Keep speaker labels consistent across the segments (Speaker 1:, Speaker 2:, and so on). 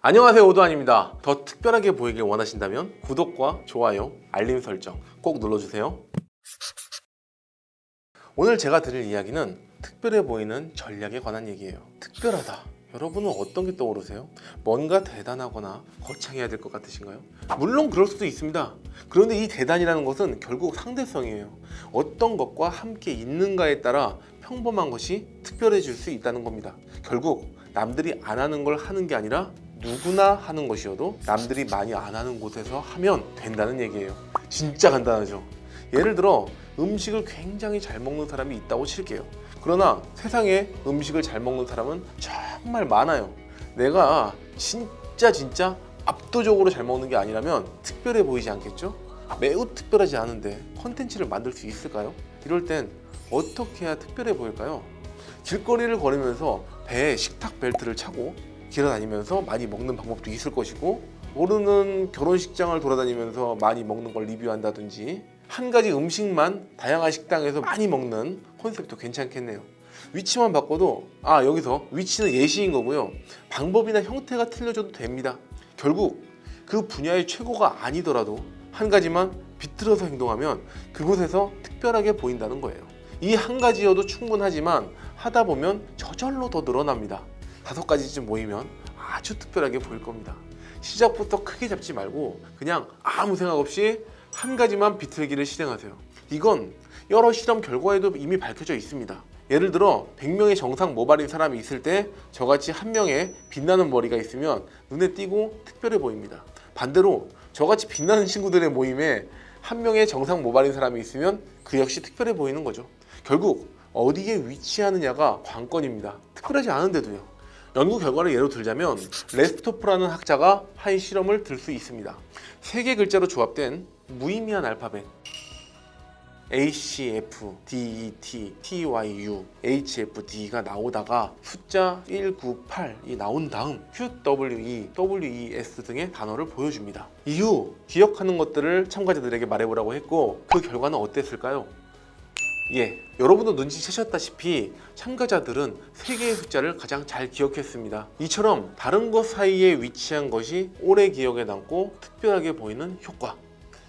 Speaker 1: 안녕하세요 오도환입니다. 더 특별하게 보이길 원하신다면 구독과 좋아요, 알림 설정 꼭 눌러주세요. 오늘 제가 드릴 이야기는 특별해 보이는 전략에 관한 얘기예요. 특별하다. 여러분은 어떤 게 떠오르세요? 뭔가 대단하거나 거창해야 될 것 같으신가요? 물론 그럴 수도 있습니다. 그런데 이 대단이라는 것은 결국 상대성이에요. 어떤 것과 함께 있는가에 따라 평범한 것이 특별해질 수 있다는 겁니다. 결국 남들이 안 하는 걸 하는 게 아니라 누구나 하는 것이어도 남들이 많이 안 하는 곳에서 하면 된다는 얘기예요. 진짜 간단하죠. 예를 들어 음식을 굉장히 잘 먹는 사람이 있다고 칠게요. 그러나 세상에 음식을 잘 먹는 사람은 정말 많아요. 내가 진짜 진짜 압도적으로 잘 먹는 게 아니라면 특별해 보이지 않겠죠? 매우 특별하지 않은데 컨텐츠를 만들 수 있을까요? 이럴 땐 어떻게 해야 특별해 보일까요? 길거리를 걸으면서 배에 식탁 벨트를 차고 길어다니면서 많이 먹는 방법도 있을 것이고 모르는 결혼식장을 돌아다니면서 많이 먹는 걸 리뷰한다든지 한 가지 음식만 다양한 식당에서 많이 먹는 컨셉도 괜찮겠네요. 위치만 바꿔도 아 여기서 위치는 예시인 거고요. 방법이나 형태가 틀려져도 됩니다. 결국 그 분야의 최고가 아니더라도 한 가지만 비틀어서 행동하면 그곳에서 특별하게 보인다는 거예요. 이 한 가지여도 충분하지만 하다 보면 저절로 더 늘어납니다. 다섯 가지쯤 모이면 아주 특별하게 보일 겁니다. 시작부터 크게 잡지 말고 그냥 아무 생각 없이 한 가지만 비틀기를 실행하세요. 이건 여러 실험 결과에도 이미 밝혀져 있습니다. 예를 들어 100명의 정상 모발인 사람이 있을 때 저같이 한 명의 빛나는 머리가 있으면 눈에 띄고 특별해 보입니다. 반대로 저같이 빛나는 친구들의 모임에 한 명의 정상 모발인 사람이 있으면 그 역시 특별해 보이는 거죠. 결국 어디에 위치하느냐가 관건입니다. 특별하지 않은데도요. 연구 결과를 예로 들자면 레스토프라는 학자가 한 실험을 들 수 있습니다. 세 개 글자로 조합된 무의미한 알파벳 A, C, F, D, E, T, T, Y, U, H, F, D가 나오다가 숫자 1, 9, 8이 나온 다음 Q, W, E, W, E, S 등의 단어를 보여줍니다. 이후 기억하는 것들을 참가자들에게 말해보라고 했고 그 결과는 어땠을까요? 예, 여러분도 눈치채셨다시피 참가자들은 세 개의 숫자를 가장 잘 기억했습니다. 이처럼 다른 것 사이에 위치한 것이 오래 기억에 남고 특별하게 보이는 효과.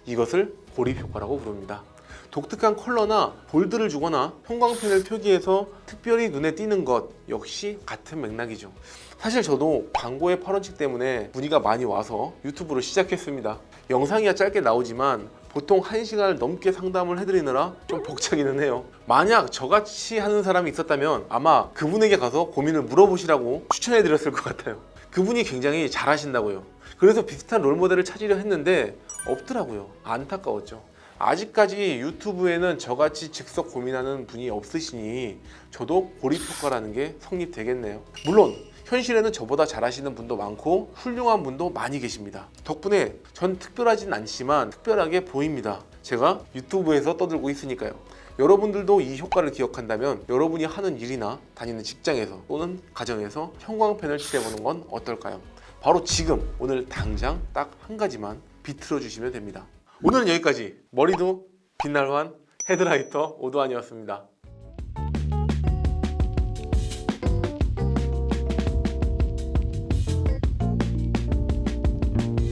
Speaker 1: 이것을 고립 효과라고 부릅니다. 독특한 컬러나 볼드를 주거나 형광펜을 표기해서 특별히 눈에 띄는 것 역시 같은 맥락이죠. 사실 저도 광고의 파런칙 때문에 문의가 많이 와서 유튜브를 시작했습니다. 영상이야 짧게 나오지만 보통 1시간을 넘게 상담을 해드리느라 좀 벅차기는 해요. 만약 저같이 하는 사람이 있었다면 아마 그분에게 가서 고민을 물어보시라고 추천해드렸을 것 같아요. 그분이 굉장히 잘하신다고요. 그래서 비슷한 롤모델을 찾으려 했는데 없더라고요. 안타까웠죠. 아직까지 유튜브에는 저같이 즉석 고민하는 분이 없으시니 저도 고립 효과라는 게 성립되겠네요. 물론 현실에는 저보다 잘하시는 분도 많고 훌륭한 분도 많이 계십니다. 덕분에 전 특별하진 않지만 특별하게 보입니다. 제가 유튜브에서 떠들고 있으니까요. 여러분들도 이 효과를 기억한다면 여러분이 하는 일이나 다니는 직장에서 또는 가정에서 형광펜을 칠해보는 건 어떨까요? 바로 지금 오늘 당장 딱 한 가지만 비틀어 주시면 됩니다. 오늘은 여기까지 머리도 빛날 환 헤드라이터 오도환이었습니다.